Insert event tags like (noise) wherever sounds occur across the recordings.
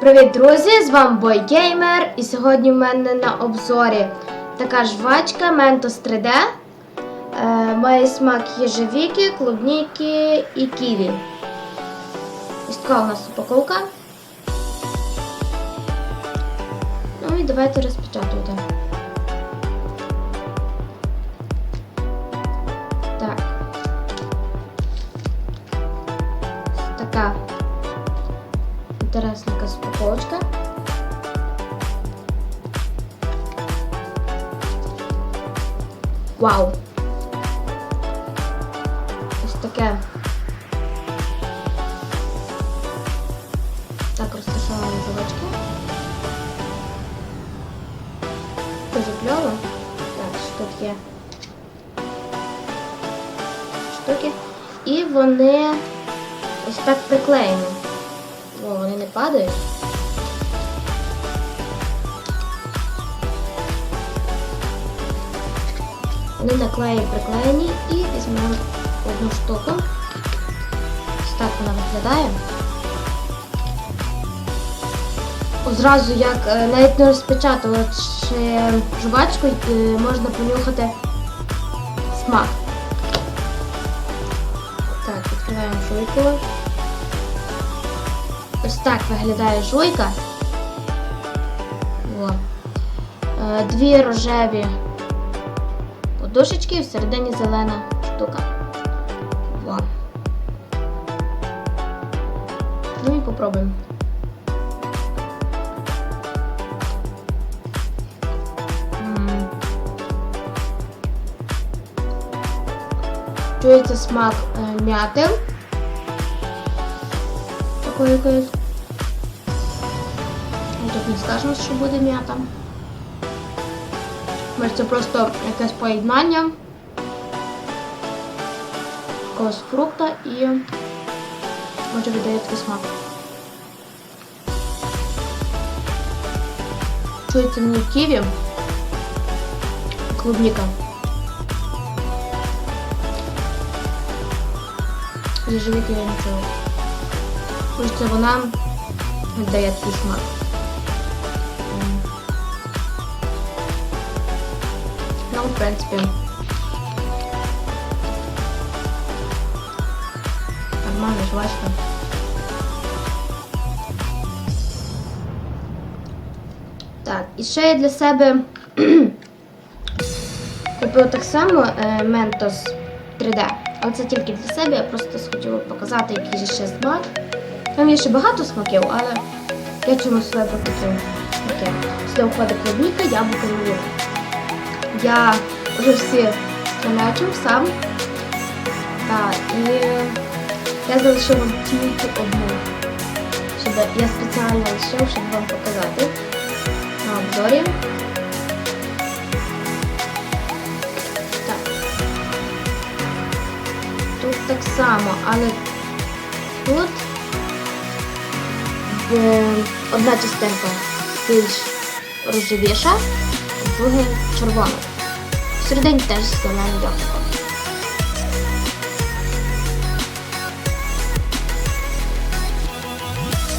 Привіт, друзі! З вами BoyGamer і сьогодні в мене на обзорі така жвачка Mentos 3D. Е, має смак їжевіки, клубніки і ківі. Ось така у нас упаковка. Ну і давайте розпечатувати. Якась. Вау! Ось таке. Так розташовано жувачки. Дуже кльово. Так, що тут є? Штуки. І вони ось так приклеєні. О, вони не падають. Вони наклеї приклеєні і візьмемо одну штуку. Ось так вона виглядає. Одразу як е, навіть не розпечатувавши жвачку, е, можна понюхати смак. Так, відкриваємо жуйку. Ось так виглядає жуйка. Е, Дві рожеві подушечки, всередині зелена штука. О. Ну і попробуємо. Чується смак е, м'яти. Такої якоїсь. Ну, Тут не скажемо, що буде м'ята. Може це просто якесь поєднання якогось фрукта і може віддає такий смак. Чується мені ківі, клубніка. Їжевики я не чую. Хочеться вона віддає такий смак. В принципі. Нормально, жвачка. Так, і ще я для себе (clears throat) купив так само е, Mentos 3D. Але це тільки для себе, я просто хотіла показати, який же ще смак. Там є ще багато смаків, але я чомусь вибрав такі смаки. Сюди входить клубніка, яблуко і лук. Я вже всі склянечив сам. Так, і я залишила тільки одну. Щоб я спеціально лишив, щоб вам показати на обзорі. Так. Тут так само, але тут одна частинка більш рожевіша, а друга червона. Всередині теж зелене яблуко.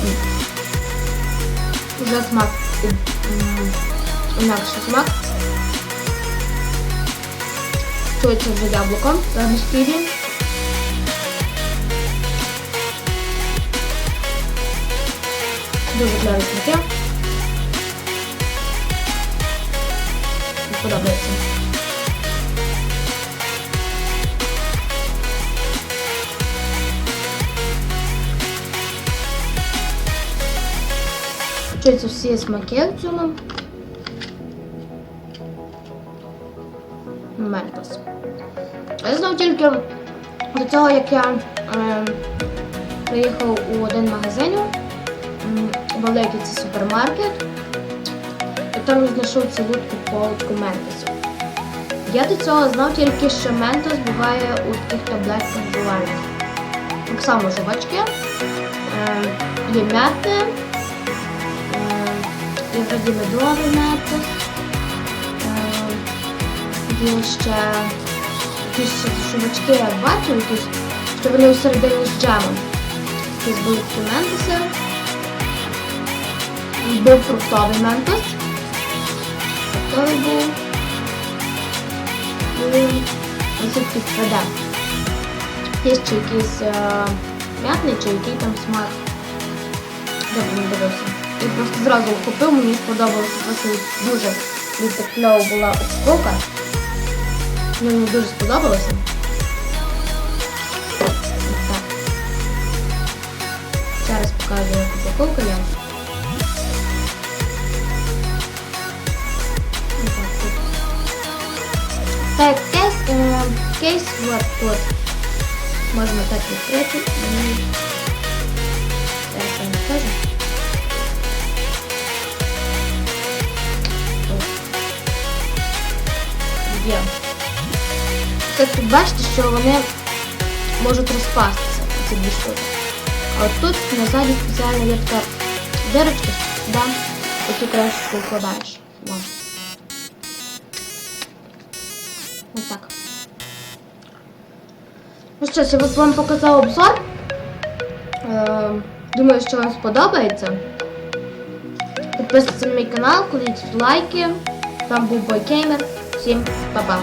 М. Уже смак інакший смак. Чується вже яблуко, замість ківі. Дуже кльові смаки. Подобається. Чуються всі смаки цьому. Ментос. Я знав тільки до цього, як я е, приїхав у один магазин, великий це супермаркет, там знайшов цілу таку полочку ментосів. Я до цього знав тільки, що ментос буває у таких таблетках жувальних. Так само жувачки, е, є м'яти, е, є вроді медовий ментос, є ще якісь шубачки я якісь, що вони усередині з джемом. Якісь були ментоси. Був фруктовий ментос. І ось такий 3D. Є ще якийсь е, м'ятний чи який там смак. Добре не дивився. І просто зразу купив, мені сподобалося, просто дуже кльово була упаковка. Мені дуже сподобалося. Так. Зараз покажу, як упаковка Так, кейс, е, кейс вот тут. Можна так відкрити і... Зараз я вам покажу. Ось. Є. Так тут бачите, що вони можуть розпастися, ці дві штуки. А от тут на ззаді спеціально є така дирочка, да, яку краще вкладаєш. Да. Ось так. Ну що, я вам показав обзор. Е, думаю, що вам сподобається. Підписуйтесь на мій канал, кладіть лайки. Там був Бойкеймер. Всім па-па.